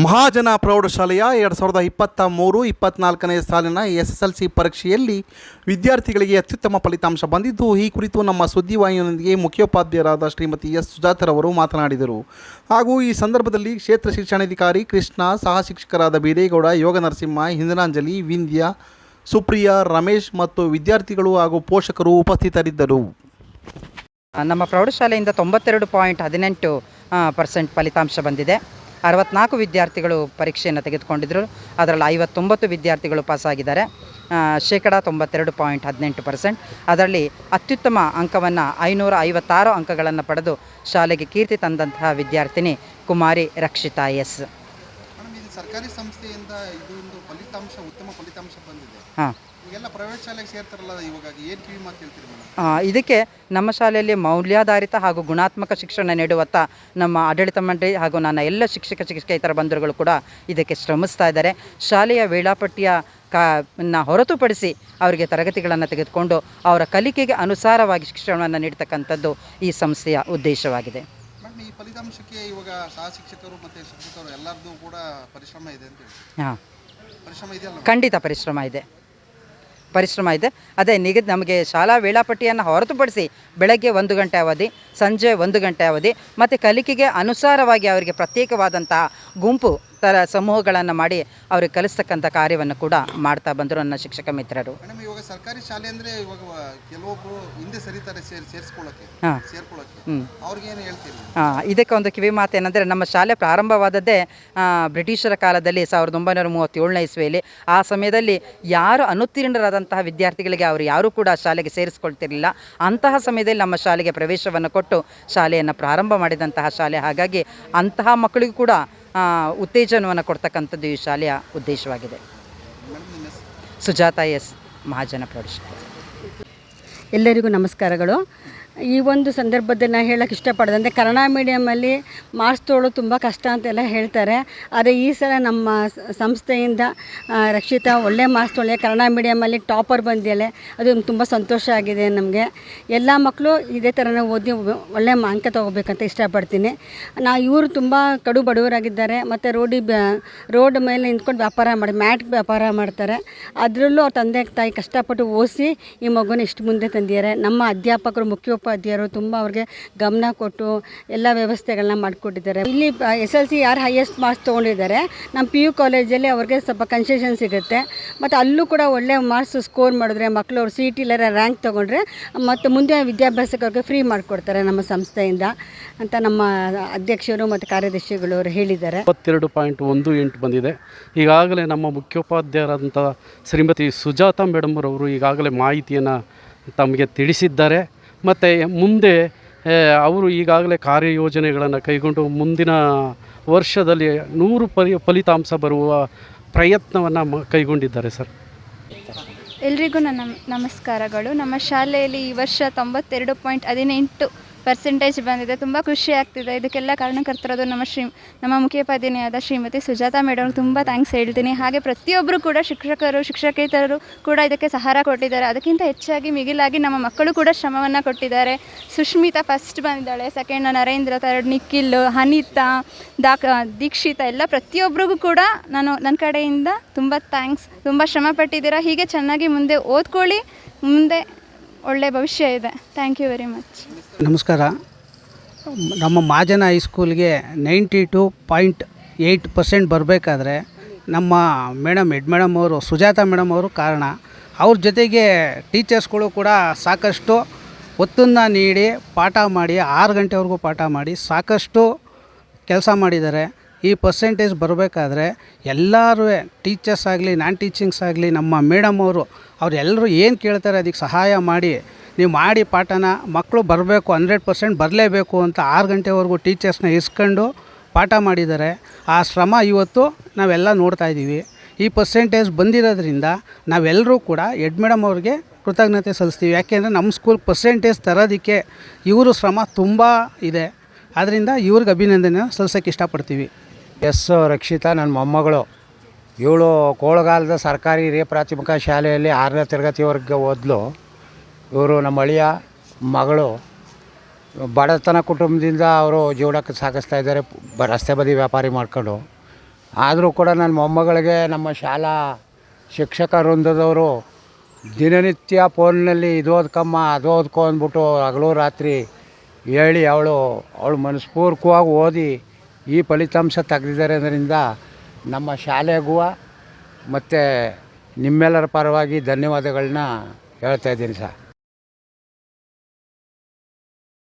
ಮಹಾಜನ ಪ್ರೌಢಶಾಲೆಯ ಎರಡು ಸಾವಿರದ ಇಪ್ಪತ್ತ ಮೂರು, ಇಪ್ಪತ್ನಾಲ್ಕನೇ ಸಾಲಿನ ಎಸ್ ಎಸ್ ಎಲ್ ಸಿ ಪರೀಕ್ಷೆಯಲ್ಲಿ ವಿದ್ಯಾರ್ಥಿಗಳಿಗೆ ಅತ್ಯುತ್ತಮ ಫಲಿತಾಂಶ ಬಂದಿದ್ದು, ಈ ಕುರಿತು ನಮ್ಮ ಸುದ್ದಿವಾಹಿನಿಯೊಂದಿಗೆ ಮುಖ್ಯೋಪಾಧ್ಯಾಯರಾದ ಶ್ರೀಮತಿ ಎಸ್. ಸುಜಾತರವರು ಮಾತನಾಡಿದರು. ಹಾಗೂ ಈ ಸಂದರ್ಭದಲ್ಲಿ ಕ್ಷೇತ್ರ ಶಿಕ್ಷಣಾಧಿಕಾರಿ ಕೃಷ್ಣ, ಸಹ ಶಿಕ್ಷಕರಾದ ಬೀರೇಗೌಡ, ಯೋಗ ನರಸಿಂಹ ಹಿಂದನಾಂಜಲಿ ವಿಂಧ್ಯ ಸುಪ್ರಿಯಾ, ರಮೇಶ್ ಮತ್ತು ವಿದ್ಯಾರ್ಥಿಗಳು ಹಾಗೂ ಪೋಷಕರು ಉಪಸ್ಥಿತರಿದ್ದರು. ನಮ್ಮ ಪ್ರೌಢಶಾಲೆಯಿಂದ ತೊಂಬತ್ತೆರಡು ಪಾಯಿಂಟ್ ಹದಿನೆಂಟು ಪರ್ಸೆಂಟ್ ಫಲಿತಾಂಶ ಬಂದಿದೆ. ಅರವತ್ನಾಲ್ಕು ವಿದ್ಯಾರ್ಥಿಗಳು ಪರೀಕ್ಷೆಯನ್ನು ತೆಗೆದುಕೊಂಡಿದ್ದರು ಅದರಲ್ಲಿ ಐವತ್ತೊಂಬತ್ತು ವಿದ್ಯಾರ್ಥಿಗಳು ಪಾಸಾಗಿದ್ದಾರೆ ಶೇಕಡ ತೊಂಬತ್ತೆರಡು ಪಾಯಿಂಟ್ ಹದಿನೆಂಟು ಪರ್ಸೆಂಟ್. ಅದರಲ್ಲಿ ಅತ್ಯುತ್ತಮ ಅಂಕವನ್ನು ಐನೂರ ಐವತ್ತಾರು ಅಂಕಗಳನ್ನು ಪಡೆದು ಶಾಲೆಗೆ ಕೀರ್ತಿ ತಂದಂತಹ ವಿದ್ಯಾರ್ಥಿನಿ ಕುಮಾರಿ ರಕ್ಷಿತಾ ಎಸ್. ಸರ್ಕಾರಿ ಸಂಸ್ಥೆಯಿಂದ ಇದು ಒಂದು ಫಲಿತಾಂಶ ಉತ್ತಮ ಫಲಿತಾಂಶ ಬಂದಿದೆ. ಹಾಂ. ಈಗೆಲ್ಲ ಪ್ರೈವೇಟ್ ಶಾಲೆಗೆ ಸೇರ್ತಾರಲ್ಲ ಇವಾಗ ಏನು ಕಿವಿ ಮಾತು ಹೇಳ್ತೀರಿ ಮೇಡಮ್? ಇದಕ್ಕೆ ನಮ್ಮ ಶಾಲೆಯಲ್ಲಿ ಮೌಲ್ಯಾಧಾರಿತ ಹಾಗೂ ಗುಣಾತ್ಮಕ ಶಿಕ್ಷಣ ನೀಡುವತ್ತ ನಮ್ಮ ಆಡಳಿತ ಮಂಡಳಿ ಹಾಗೂ ನನ್ನ ಎಲ್ಲ ಶಿಕ್ಷಕ ಶಿಕ್ಷಕೇತರ ಬಂಧುಗಳು ಕೂಡ ಇದಕ್ಕೆ ಶ್ರಮಿಸ್ತಾ ಇದ್ದಾರೆ. ಶಾಲೆಯ ವೇಳಾಪಟ್ಟಿಯ ಕಾ ನ ಹೊರತುಪಡಿಸಿ ಅವರಿಗೆ ತರಗತಿಗಳನ್ನು ತೆಗೆದುಕೊಂಡು ಅವರ ಕಲಿಕೆಗೆ ಅನುಸಾರವಾಗಿ ಶಿಕ್ಷಣವನ್ನು ನೀಡ್ತಕ್ಕಂಥದ್ದು ಈ ಸಂಸ್ಥೆಯ ಉದ್ದೇಶವಾಗಿದೆ. ಮೇಡಮ್ ಈ ಫಲಿತಾಂಶಕ್ಕೆ ಇವಾಗ ಸಹ ಶಿಕ್ಷಕರು ಮತ್ತು ಶಿಕ್ಷಕರು ಎಲ್ಲರದ್ದು ಕೂಡ ಪರಿಶ್ರಮ ಇದೆ ಅಂತ ಹೇಳಿ ಹಾಂ. ಪರಿಶ್ರಮ ಇದೆಯಲ್ಲ ಖಂಡಿತ ಪರಿಶ್ರಮ ಇದೆ. ಪರಿಶ್ರಮ ಇದೆ. ಅದೇ ನಿಗದಿ ನಮಗೆ ಶಾಲಾ ವೇಳಾಪಟ್ಟಿಯನ್ನು ಹೊರತುಪಡಿಸಿ ಬೆಳಗ್ಗೆ ಒಂದು ಗಂಟೆ ಅವಧಿ, ಸಂಜೆ ಒಂದು ಗಂಟೆ ಅವಧಿ, ಮತ್ತು ಕಲಿಕೆಗೆ ಅನುಸಾರವಾಗಿ ಅವರಿಗೆ ಪ್ರತ್ಯೇಕವಾದಂತಹ ಗುಂಪು ಥರ ಸಮೂಹಗಳನ್ನು ಮಾಡಿ ಅವ್ರಿಗೆ ಕಲಿಸ್ತಕ್ಕಂಥ ಕಾರ್ಯವನ್ನು ಕೂಡ ಮಾಡ್ತಾ ಬಂದರು ನನ್ನ ಶಿಕ್ಷಕ ಮಿತ್ರರು. ಮೇಡಮ್ ಇವಾಗ ಸರ್ಕಾರಿ ಶಾಲೆ ಅಂದರೆ ಇವಾಗ ಕೆಲವೊಬ್ರು ಹಿಂದೆ ಸರಿತಾರೆ ಸೇರಿ ಸೇರಿಸ್ಕೊಳ್ಳೋಕ್ಕೆ ಹಾಂ. ಸೇರ್ಕೊಳ್ಳೋಕೆ. ಅವ್ರಿಗೆ ಏನು ಹೇಳ್ತೀರಿ? ಇದಕ್ಕೆ ಒಂದು ಕಿವಿ ಮಾತು ಏನಂದರೆ ನಮ್ಮ ಶಾಲೆ ಪ್ರಾರಂಭವಾದದ್ದೇ ಆ, ಬ್ರಿಟಿಷರ ಕಾಲದಲ್ಲಿ ಸಾವಿರದ ಒಂಬೈನೂರ ಮೂವತ್ತೇಳನೇ ಇಸ್ವಿಯಲ್ಲಿ. ಆ ಸಮಯದಲ್ಲಿ ಯಾರು ಅನುತ್ತೀರ್ಣರಾದಂತಹ ವಿದ್ಯಾರ್ಥಿಗಳಿಗೆ ಅವರು ಯಾರೂ ಕೂಡ ಶಾಲೆಗೆ ಸೇರಿಸ್ಕೊಳ್ತಿರಲಿಲ್ಲ. ಅಂತಹ ಸಮಯದಲ್ಲಿ ನಮ್ಮ ಶಾಲೆಗೆ ಪ್ರವೇಶವನ್ನು ಕೊಟ್ಟು ಶಾಲೆಯನ್ನು ಪ್ರಾರಂಭ ಮಾಡಿದಂತಹ ಶಾಲೆ. ಹಾಗಾಗಿ ಅಂತಹ ಮಕ್ಕಳಿಗೂ ಕೂಡ ಉತ್ತೇಜನವನ್ನು ಕೊಡ್ತಕ್ಕಂಥದ್ದು ಈ ಶಾಲೆಯ ಉದ್ದೇಶವಾಗಿದೆ. ಸುಜಾತಾ ಎಸ್ ಮಹಾಜನ ಪ್ರೌಢಶಾಲೆ. ಎಲ್ಲರಿಗೂ ನಮಸ್ಕಾರಗಳು. ಈ ಒಂದು ಸಂದರ್ಭದಲ್ಲಿ ನಾನು ಹೇಳೋಕ್ಕೆ ಇಷ್ಟಪಡೋದಂದರೆ ಕನ್ನಡ ಮೀಡಿಯಮಲ್ಲಿ ಮಾರ್ಕ್ಸ್ ತೊಗೊಳ್ಳೋದು ತುಂಬ ಕಷ್ಟ ಅಂತೆಲ್ಲ ಹೇಳ್ತಾರೆ. ಆದರೆ ಈ ಸಲ ನಮ್ಮ ಸಂಸ್ಥೆಯಿಂದ ರಕ್ಷಿತಾ ಒಳ್ಳೆ ಮಾರ್ಕ್ಸ್ ತೊಗೊಳ್ಳೆ. ಕನ್ನಡ ಮೀಡಿಯಮಲ್ಲಿ ಟಾಪರ್ ಬಂದಿದ್ದಾಳೆ ಅದು ತುಂಬ ಸಂತೋಷ ಆಗಿದೆ ನಮಗೆ. ಎಲ್ಲ ಮಕ್ಕಳು ಇದೇ ಥರನೇ ಓದಿ ಒಳ್ಳೆ ಅಂಕ ತೊಗೋಬೇಕಂತ ಇಷ್ಟಪಡ್ತೀನಿ. ನಾ, ಇವರು ತುಂಬ ಕಡು ಬಡವರಾಗಿದ್ದಾರೆ. ಮತ್ತು ರೋಡಿ ರೋಡ್ ಮೇಲೆ ನಿಂತ್ಕೊಂಡು ವ್ಯಾಪಾರ ಮಾಡಿ, ಮ್ಯಾಟ್ ವ್ಯಾಪಾರ ಮಾಡ್ತಾರೆ. ಅದರಲ್ಲೂ ಅವ್ರ ತಂದೆ ತಾಯಿ ಕಷ್ಟಪಟ್ಟು ಓದಿಸಿ ಈ ಮಗುನ ಇಷ್ಟು ಮುಂದೆ ತಂದಿದ್ದಾರೆ. ನಮ್ಮ ಅಧ್ಯಾಪಕರು ಮುಖ್ಯೋಪಾಧ್ಯಾಯರು ತುಂಬ ಅವ್ರಿಗೆ ಗಮನ ಕೊಟ್ಟು ಎಲ್ಲ ವ್ಯವಸ್ಥೆಗಳನ್ನ ಮಾಡಿಕೊಟ್ಟಿದ್ದಾರೆ. ಇಲ್ಲಿ ಎಸ್ ಎಲ್ ಸಿ ಯಾರು ಹೈಯೆಸ್ಟ್ ಮಾರ್ಕ್ಸ್ ತೊಗೊಂಡಿದ್ದಾರೆ ನಮ್ಮ ಪಿ ಯು ಕಾಲೇಜಲ್ಲಿ ಅವ್ರಿಗೆ ಸ್ವಲ್ಪ ಕನ್ಸೆಷನ್ ಸಿಗುತ್ತೆ. ಮತ್ತು ಅಲ್ಲೂ ಕೂಡ ಒಳ್ಳೆ ಮಾರ್ಕ್ಸ್ ಸ್ಕೋರ್ ಮಾಡಿದ್ರೆ ಮಕ್ಕಳು ಅವ್ರು ಸಿ ಟಿ ರ್ಯಾಂಕ್ ತೊಗೊಂಡ್ರೆ, ಮತ್ತು ಮುಂದೆ ವಿದ್ಯಾಭ್ಯಾಸಕ್ಕೆ ಅವ್ರಿಗೆ ಫ್ರೀ ಮಾಡಿಕೊಡ್ತಾರೆ ನಮ್ಮ ಸಂಸ್ಥೆಯಿಂದ ಅಂತ ನಮ್ಮ ಅಧ್ಯಕ್ಷರು ಮತ್ತು ಕಾರ್ಯದರ್ಶಿಗಳು ಅವರು ಹೇಳಿದ್ದಾರೆ. ಇಪ್ಪತ್ತೆರಡು ಪಾಯಿಂಟ್ ಒಂದು ಎಂಟು ಬಂದಿದೆ. ಈಗಾಗಲೇ ನಮ್ಮ ಮುಖ್ಯೋಪಾಧ್ಯಾಯರಾದಂಥ ಶ್ರೀಮತಿ ಸುಜಾತ ಮೇಡಮ್ರವರು ಈಗಾಗಲೇ ಮಾಹಿತಿಯನ್ನು ತಮಗೆ ತಿಳಿಸಿದ್ದಾರೆ. ಮತ್ತು ಮುಂದೆ ಅವರು ಈಗಾಗಲೇ ಕಾರ್ಯಯೋಜನೆಗಳನ್ನು ಕೈಗೊಂಡು ಮುಂದಿನ ವರ್ಷದಲ್ಲಿ ನೂರು ಫಲಿ ಫಲಿತಾಂಶ ಬರುವ ಪ್ರಯತ್ನವನ್ನು ಮ, ಕೈಗೊಂಡಿದ್ದಾರೆ ಸರ್. ಎಲ್ರಿಗೂ ನನ್ನ ನಮಸ್ಕಾರಗಳು. ನಮ್ಮ ಶಾಲೆಯಲ್ಲಿ ಈ ವರ್ಷ ತೊಂಬತ್ತೆರಡು ಪಾಯಿಂಟ್ ಹದಿನೆಂಟು ಪರ್ಸೆಂಟೇಜ್ ಬಂದಿದೆ, ತುಂಬ ಖುಷಿ ಆಗ್ತಿದೆ. ಇದಕ್ಕೆಲ್ಲ ಕಾರಣಕರ್ತರದು ನಮ್ಮ ಶ್ರೀ, ನಮ್ಮ ಮುಖ್ಯೋಪಾಧ್ಯಾಯನಿಯಾದ ಶ್ರೀಮತಿ ಸುಜಾತಾ ಮೇಡಮ್ ತುಂಬ ಥ್ಯಾಂಕ್ಸ್ ಹೇಳ್ತೀನಿ. ಹಾಗೆ ಪ್ರತಿಯೊಬ್ಬರು ಕೂಡ ಶಿಕ್ಷಕರು, ಶಿಕ್ಷಕೇತರರು ಕೂಡ ಇದಕ್ಕೆ ಸಹಾರ ಕೊಟ್ಟಿದ್ದಾರೆ. ಅದಕ್ಕಿಂತ ಹೆಚ್ಚಾಗಿ ಮಿಗಿಲಾಗಿ ನಮ್ಮ ಮಕ್ಕಳು ಕೂಡ ಶ್ರಮವನ್ನು ಕೊಟ್ಟಿದ್ದಾರೆ. ಸುಷ್ಮಿತಾ ಫಸ್ಟ್ ಬಂದಿದ್ದಾಳೆ ಸೆಕೆಂಡ್ ನರೇಂದ್ರ ಥರ್ಡ್ ನಿಖಿಲ್, ಅನಿತಾ ದಾಖ ದೀಕ್ಷಿತ, ಎಲ್ಲ ಪ್ರತಿಯೊಬ್ಬರಿಗೂ ಕೂಡ ನಾನು ನನ್ನ ಕಡೆಯಿಂದ ತುಂಬ ಥ್ಯಾಂಕ್ಸ್ ತುಂಬ ಶ್ರಮ ಪಟ್ಟಿದ್ದೀರಾ. ಹೀಗೆ ಚೆನ್ನಾಗಿ ಮುಂದೆ ಓದ್ಕೊಳ್ಳಿ, ಮುಂದೆ ಒಳ್ಳೆಯ ಭವಿಷ್ಯ ಇದೆ. ಥ್ಯಾಂಕ್ ಯು ವೆರಿ ಮಚ್ ನಮಸ್ಕಾರ. ನಮ್ಮ ಮಾಜನ ಹೈಸ್ಕೂಲ್ಗೆ ninety two point eight percent ಬರಬೇಕಾದ್ರೆ ನಮ್ಮ ಮೇಡಮ್ ಹೆಡ್ ಮೇಡಮ್ ಅವರು, ಸುಜಾತ ಮೇಡಮ್ ಅವರು ಕಾರಣ. ಅವ್ರ ಜೊತೆಗೆ ಟೀಚರ್ಸ್ಗಳು ಕೂಡ ಸಾಕಷ್ಟು ಒತ್ತನ್ನು ನೀಡಿ ಪಾಠ ಮಾಡಿ, ಆರು ಗಂಟೆವರೆಗೂ ಪಾಠ ಮಾಡಿ ಸಾಕಷ್ಟು ಕೆಲಸ ಮಾಡಿದ್ದಾರೆ. ಈ ಪರ್ಸೆಂಟೇಜ್ ಬರಬೇಕಾದ್ರೆ ಎಲ್ಲರೂ ಟೀಚರ್ಸ್ ಆಗಲಿ ನಾನ್ ಟೀಚಿಂಗ್ಸ್ ಆಗಲಿ, ನಮ್ಮ ಮೇಡಮ್ ಅವರು ಅವರೆಲ್ಲರೂ ಏನು ಕೇಳ್ತಾರೆ ಅದಕ್ಕೆ ಸಹಾಯ ಮಾಡಿ. ನೀವು ಮಾಡಿ ಪಾಠನ ಮಕ್ಕಳು ಬರಬೇಕು ಹಂಡ್ರೆಡ್ ಪರ್ಸೆಂಟ್ ಬರಲೇಬೇಕು ಅಂತ ಆರು ಗಂಟೆವರೆಗೂ ಟೀಚರ್ಸ್ನ ಇಸ್ಕೊಂಡು ಪಾಠ ಮಾಡಿದ್ದಾರೆ. ಆ ಶ್ರಮ ಇವತ್ತು ನಾವೆಲ್ಲ ನೋಡ್ತಾ ಇದ್ದೀವಿ. ಈ ಪರ್ಸೆಂಟೇಜ್ ಬಂದಿರೋದ್ರಿಂದ ನಾವೆಲ್ಲರೂ ಕೂಡ ಹೆಡ್ ಮೇಡಮ್ ಅವ್ರಿಗೆ ಕೃತಜ್ಞತೆ ಸಲ್ಲಿಸ್ತೀವಿ. ಯಾಕೆಂದರೆ ನಮ್ಮ ಸ್ಕೂಲ್ ಪರ್ಸೆಂಟೇಜ್ ತರೋದಕ್ಕೆ ಇವರು ಶ್ರಮ ತುಂಬ ಇದೆ. ಆದ್ದರಿಂದ ಇವ್ರಿಗೆ ಅಭಿನಂದನೆ ಸಲ್ಲಿಸೋಕ್ಕೆ ಇಷ್ಟಪಡ್ತೀವಿ. ಎಸ್ ರಕ್ಷಿತಾ ನನ್ನ ಮೊಮ್ಮಗಳು. ಇವಳು ಕೋಳಗಾಲದ ಸರ್ಕಾರಿ ಹಿರಿಯ ಪ್ರಾಥಮಿಕ ಶಾಲೆಯಲ್ಲಿ ಆರನೇ ತರಗತಿವರೆಗೆ ಓದಲು. ಇವರು ನಮ್ಮ ಅಳಿಯ ಮಗಳು. ಬಡತನ ಕುಟುಂಬದಿಂದ ಅವರು ಜೀವನಕ್ಕೆ ಸಾಗಿಸ್ತಾ ಇದ್ದಾರೆ. ರಸ್ತೆ ಬದಿ ವ್ಯಾಪಾರಿ ಮಾಡ್ಕೊಂಡು. ಆದರೂ ಕೂಡ ನನ್ನ ಮೊಮ್ಮಗಳಿಗೆ ನಮ್ಮ ಶಾಲಾ ಶಿಕ್ಷಕ ವೃಂದದವರು ದಿನನಿತ್ಯ ಫೋನ್ನಲ್ಲಿ ಇದು ಓದ್ಕಮ್ಮ, ಅದು ಓದ್ಕೊ ಅಂದ್ಬಿಟ್ಟು ಹಗಲು ರಾತ್ರಿ ಹೇಳಿ ಅವಳು ಅವಳು ಮನಸ್ಪೂರ್ವಕವಾಗಿ ಓದಿ ಈ ಫಲಿತಾಂಶ ತೆಗೆದಿರೋದ್ರಿಂದ ನಮ್ಮ ಶಾಲೆಗೂ ಮತ್ತು ನಿಮ್ಮೆಲ್ಲರ ಪರವಾಗಿ ಧನ್ಯವಾದಗಳನ್ನ ಹೇಳ್ತಾಯಿದ್ದೀನಿ ಸರ್.